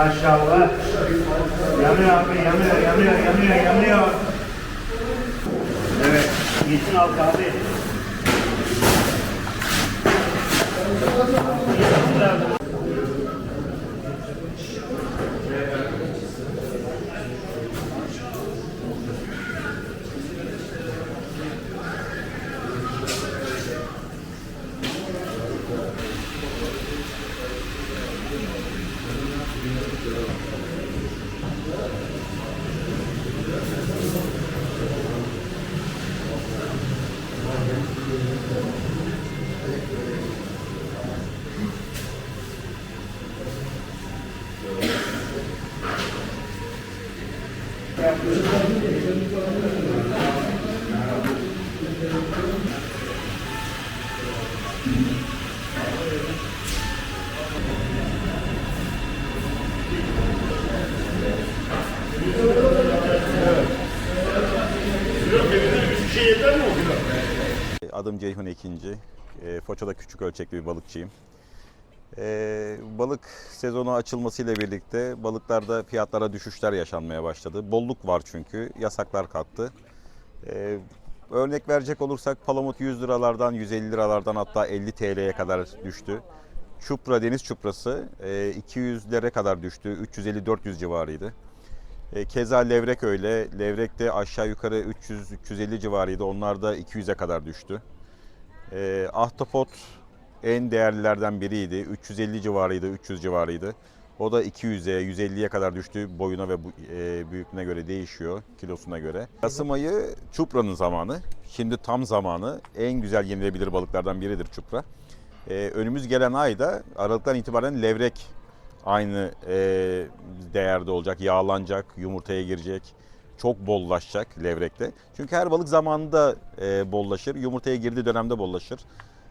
Maşallah. Yanıyor abi, yanıyor, yanıyor, yanıyor, yanıyor. Evet, gitsin al abi. Adım Ceyhun Ekinci. E, Foça'da küçük ölçekli bir balıkçıyım. E, balık sezonu açılmasıyla birlikte balıklarda fiyatlara düşüşler yaşanmaya başladı. Bolluk var çünkü. Yasaklar kalktı. E, örnek verecek olursak palamut 100 liralardan 150 liralardan hatta 50 TL'ye kadar düştü. Çupra, deniz çuprası e, 200'lere kadar düştü. 350-400 civarıydı. E, Keza levrek öyle. Levrek de aşağı yukarı 300-350 civarıydı. Onlar da 200'e kadar düştü. E, ahtapot en değerlilerden biriydi. 350 civarıydı, 300 civarıydı. O da 200'e, 150'ye kadar düştü. Boyuna ve e, büyüklüğüne göre değişiyor, kilosuna göre. Kasım ayı çupranın zamanı. Şimdi tam zamanı. En güzel yenilebilir balıklardan biridir çupra. E, önümüz gelen ayda Aralık'tan itibaren levrek aynı e, değerde olacak, yağlanacak, yumurtaya girecek. Çok bollaşacak levrekte. Çünkü her balık zamanında bollaşır. Yumurtaya girdiği dönemde bollaşır.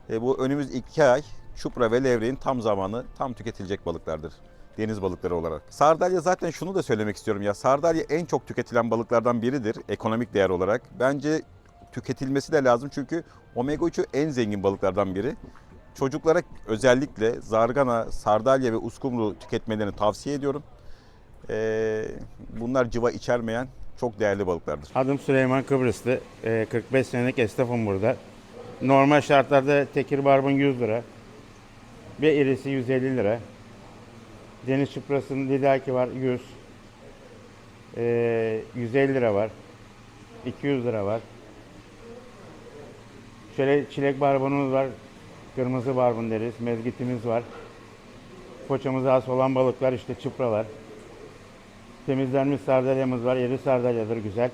E, bu önümüz iki ay çupra ve levreğin tam zamanı, tam tüketilecek balıklardır. Deniz balıkları olarak. Sardalya zaten şunu da söylemek istiyorum ya. Sardalya en çok tüketilen balıklardan biridir ekonomik değer olarak. Bence tüketilmesi de lazım çünkü omega 3'ü en zengin balıklardan biri. Çocuklara özellikle zargana, sardalya ve uskumru tüketmelerini tavsiye ediyorum. Ee, bunlar cıva içermeyen çok değerli balıklardır. Adım Süleyman Kıbrıslı. Ee, 45 senelik esnafım burada. Normal şartlarda tekir barbun 100 lira. Ve irisi 150 lira. Deniz çıprasının lidaki var 100. Ee, 150 lira var. 200 lira var. Şöyle çilek barbunumuz var. Kırmızı barbun deriz. Mezgitimiz var. Poçamıza has olan balıklar işte çıpralar. Temizlenmiş sardalyamız var. Eri sardalyadır güzel.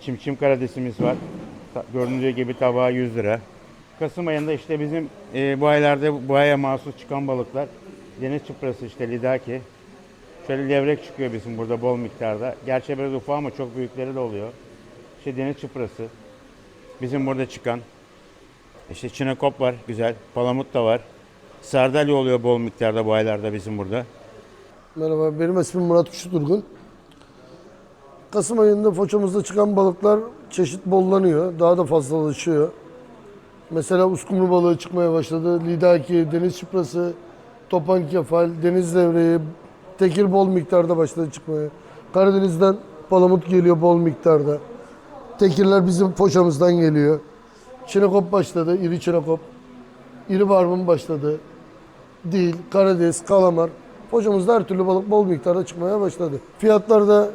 Çimçim karidesimiz var. Göründüğü gibi tabağı 100 lira. Kasım ayında işte bizim e, bu aylarda bu aya mahsus çıkan balıklar. Deniz çıprası işte lidaki. Şöyle levrek çıkıyor bizim burada bol miktarda. Gerçi biraz ufak ama çok büyükleri de oluyor. İşte deniz çıprası. Bizim burada çıkan. İşte çinekop var güzel. Palamut da var. Sardalya oluyor bol miktarda bu aylarda bizim burada. Merhaba, benim ismim Murat Kuşudurgun. Kasım ayında Foça'mızda çıkan balıklar çeşit bollanıyor, daha da fazlalaşıyor. Mesela uskumru balığı çıkmaya başladı, lidaki, deniz çıprası, topan kefal, deniz levreği, tekir bol miktarda başladı çıkmaya. Karadeniz'den palamut geliyor bol miktarda. Tekirler bizim Foça'mızdan geliyor. Çinekop başladı, iri çinekop. İri barbun başladı. Dil, karides, kalamar. Foça'mızda her türlü balık bol miktarda çıkmaya başladı. Fiyatlar da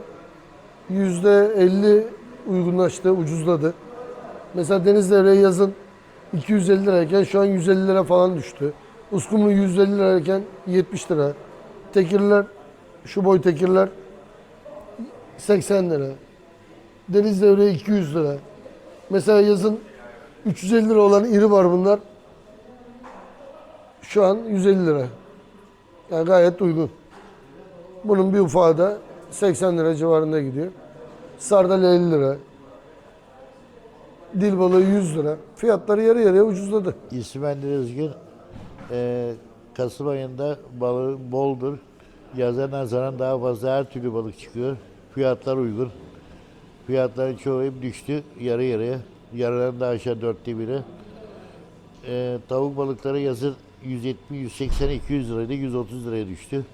%50 uygunlaştı, ucuzladı. Mesela deniz levreği yazın 250 lirayken şu an 150 lira falan düştü. Uskumru 150 lirayken 70 lira. Tekirler, şu boy tekirler 80 lira. Deniz levreği 200 lira. Mesela yazın 350 lira olan iri var bunlar. Şu an 150 lira. Yani gayet uygun. Bunun bir ufağı da 80 lira civarında gidiyor. Sardalya 50 lira. Dil balığı 100 lira. Fiyatları yarı yarıya ucuzladı. İsmim Ender Özgün. Ee, Kasım ayında balığı boldur. Yaza nazaran daha fazla her türlü balık çıkıyor. Fiyatlar uygun. Fiyatların çoğu hep düştü yarı yarıya. Yarıdan da aşağı dörtte biri. Ee, tavuk balıkları yazın 170, 180, 200 liraydı. 130 liraya düştü.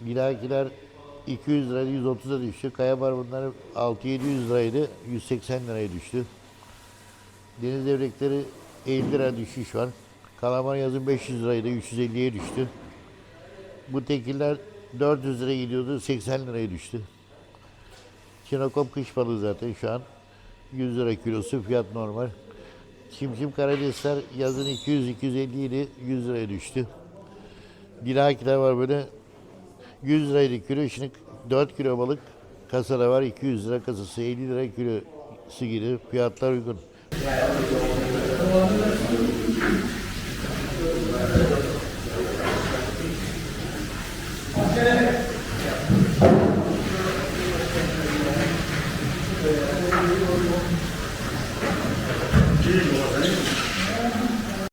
Birakiler 200 liraydı 130'a düştü. Kaya barbunları 6-700 liraydı 180 liraya düştü. Deniz devrekleri 50 lira düşüş var. Kalamar yazın 500 liraydı 350'ye düştü. Bu tekiller 400 liraya gidiyordu 80 liraya düştü. Çinokop kış balığı zaten şu an 100 lira kilosu fiyat normal. Çimçim karidesler yazın 200-250 idi 100 liraya düştü. Dilakiler var böyle 100 liraydı kilo şimdi 4 kilo balık kasada var 200 lira kasası 50 lira kilosu gibi fiyatlar uygun.